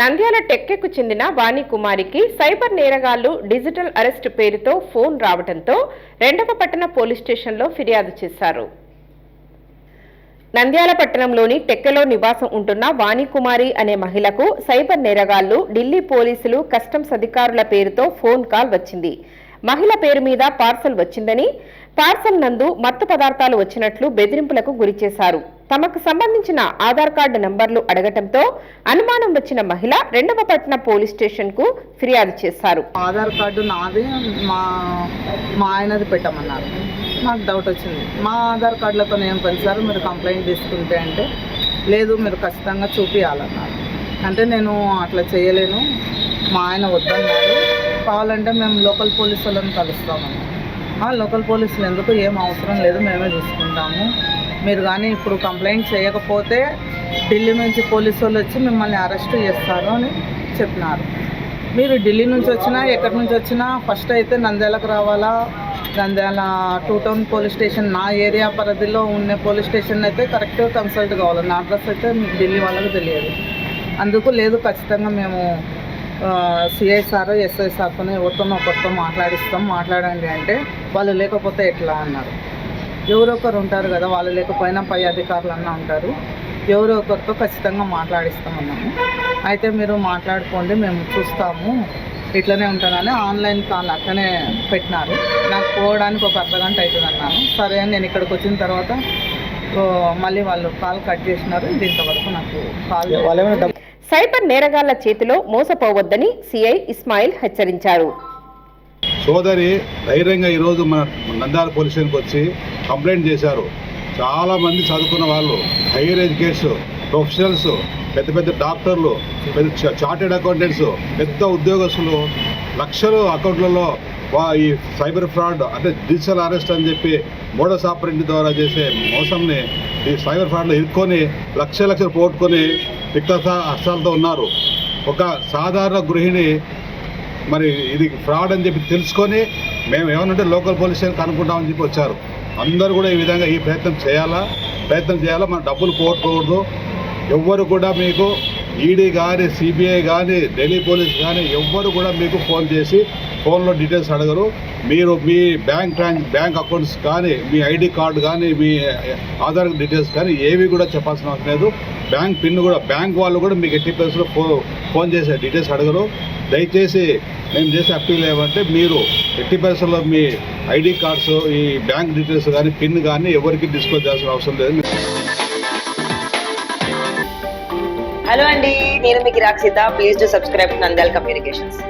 నంద్యాల టెక్కెకు చెందిన వాణి కుమారికి సైబర్ నేరగాళ్ళు డిజిటల్ అరెస్ట్ పేరుతో ఫోన్ రావడంతో రెండవ పట్టణ పోలీస్ స్టేషన్లో ఫిర్యాదు చేశారు. నంద్యాల పట్టణంలోని టెక్కెలో నివాసం ఉంటున్న వాణికుమారి అనే మహిళకు సైబర్ నేరగాళ్ళు ఢిల్లీ పోలీసులు కస్టమ్స్ అధికారుల పేరుతో ఫోన్ కాల్ వచ్చింది. మహిళ పేరు మీద పార్సల్ వచ్చిందని పార్సల్ నందు మత్తు పదార్థాలు వచ్చినట్లు బెదిరింపులకు గురిచేశారు. తమకు సంబంధించిన ఆధార్ కార్డు నంబర్లు అడగటంతో అనుమానం వచ్చిన మహిళ రెండవ పట్టణ పోలీస్ స్టేషన్కు ఫిర్యాదు చేశారు. ఆధార్ కార్డు నాది మా మా ఆయనది పెట్టమన్నారు. నాకు డౌట్ వచ్చింది. మా ఆధార్ కార్డులతో ఏం పని సార్ మీరు కంప్లైంట్ తీసుకుంటే అంటే లేదు మీరు ఖచ్చితంగా చూపించాలన్నారు అంటే నేను అట్లా చేయలేను. మా ఆయన వద్దన్నారు. కావాలంటే మేము లోకల్ పోలీసు వాళ్ళని కలుస్తామన్నారు లోకల్ పోలీసులు ఎందుకు ఏం అవసరం లేదు మేమే చూసుకుంటాము. మీరు కానీ ఇప్పుడు కంప్లైంట్ చేయకపోతే ఢిల్లీ నుంచి పోలీసు వాళ్ళు వచ్చి మిమ్మల్ని అరెస్ట్ చేస్తారు అని చెప్పినారు. మీరు ఢిల్లీ నుంచి వచ్చినా ఎక్కడి నుంచి వచ్చినా ఫస్ట్ అయితే నంద్యాలకు రావాలా? Nandyal two town police station నా ఏరియా పరిధిలో ఉన్న పోలీస్ స్టేషన్ అయితే కరెక్ట్గా కన్సల్ట్ కావాలి. నా అడ్రస్ అయితే మీకు ఢిల్లీ వాళ్ళకి తెలియదు. అందుకు లేదు ఖచ్చితంగా మేము సిఐ సార్ ఎస్ఐ ఎవరితోనో ఒకరితో మాట్లాడిస్తాం. మాట్లాడండి అంటే వాళ్ళు లేకపోతే ఎట్లా అన్నారు. ఎవరో ఒకరు ఉంటారు కదా వాళ్ళు లేకపోయినా పై అధికారులు అన్నా ఉంటారు. ఎవరో ఒకరితో ఖచ్చితంగా మాట్లాడిస్తామన్నాము అయితే మీరు మాట్లాడుకోండి మేము చూస్తాము. ఇట్లనే ఉంటానని ఆన్లైన్ కాల్ అట్లనే పెట్టినారు. నాకు పోవడానికి ఒక అర్ధగంట అవుతుంది అన్నాను సరే అని నేను ఇక్కడికి వచ్చిన తర్వాత మళ్ళీ వాళ్ళు కాల్ కట్ చేసినారు. ఇది ఇంతవరకు నాకు కాల్ సైబర్ నేరగాళ్ళ చేతిలో మోసపోవద్దని సిఐ ఇస్మాయిల్ హెచ్చరించారు. సోదరి ధైర్యంగా ఈరోజు మన నంద్యాల పోలీస్ స్టేషన్కి వచ్చి కంప్లైంట్ చేశారు. చాలామంది చదువుకున్న వాళ్ళు హైయర్ ఎడ్యుకేషన్ ప్రొఫెషనల్స్ పెద్ద పెద్ద డాక్టర్లు పెద్ద చార్టెడ్ అకౌంటెంట్స్ పెద్ద ఉద్యోగస్తులు లక్షలు అకౌంట్లలో ఈ సైబర్ ఫ్రాడ్ అంటే డిజిటల్ అరెస్ట్ అని చెప్పి మోడస్ ఆపరెంట్ ద్వారా చేసే మోసంని ఈ సైబర్ ఫ్రాడ్లో ఇరుక్కొని లక్ష లక్షలు పోగొట్టుకొని రిక్త హస్తాలతో ఉన్నారు. ఒక సాధారణ గృహిణి మరి ఇది ఫ్రాడ్ అని చెప్పి తెలుసుకొని మేము ఏమనంటే లోకల్ పోలీస్ స్టేషన్ కనుక్కుంటామని చెప్పి వచ్చారు. అందరూ కూడా ఈ విధంగా ఈ ప్రయత్నం చేయాలా? ప్రయత్నం చేయాలా? మన డబ్బులు పోగొట్టుకోకూడదు. ఎవ్వరు కూడా మీకు ఈడీ కానీ సిబిఐ కానీ ఢిల్లీ పోలీస్ కానీ ఎవ్వరు కూడా మీకు ఫోన్ చేసి ఫోన్లో డీటెయిల్స్ అడగరు. మీరు మీ బ్యాంక్ ట్రాన్స్ బ్యాంక్ అకౌంట్స్ కానీ మీ ఐడి కార్డు కానీ మీ ఆధార్ డీటెయిల్స్ కానీ ఏవి కూడా చెప్పాల్సిన అవసరం లేదు. బ్యాంక్ పిన్ కూడా బ్యాంక్ వాళ్ళు కూడా మీకు ఎట్టి ప్లేస్లో ఫో ఫోన్ చేసే డీటెయిల్స్ అడగరు. దయచేసి మేము చేసే అప్పీల్ ఏమంటే మీరు ఎట్టి పరిస్థితుల్లో మీ ఐడి కార్డ్స్ ఈ బ్యాంక్ డీటెయిల్స్ కానీ పిన్ కానీ ఎవరికి డిస్క్లోజ్ చేయాల్సిన అవసరం లేదు. హలో అండి నేను మీకు Rakshitha please to subscribe Nandal communications.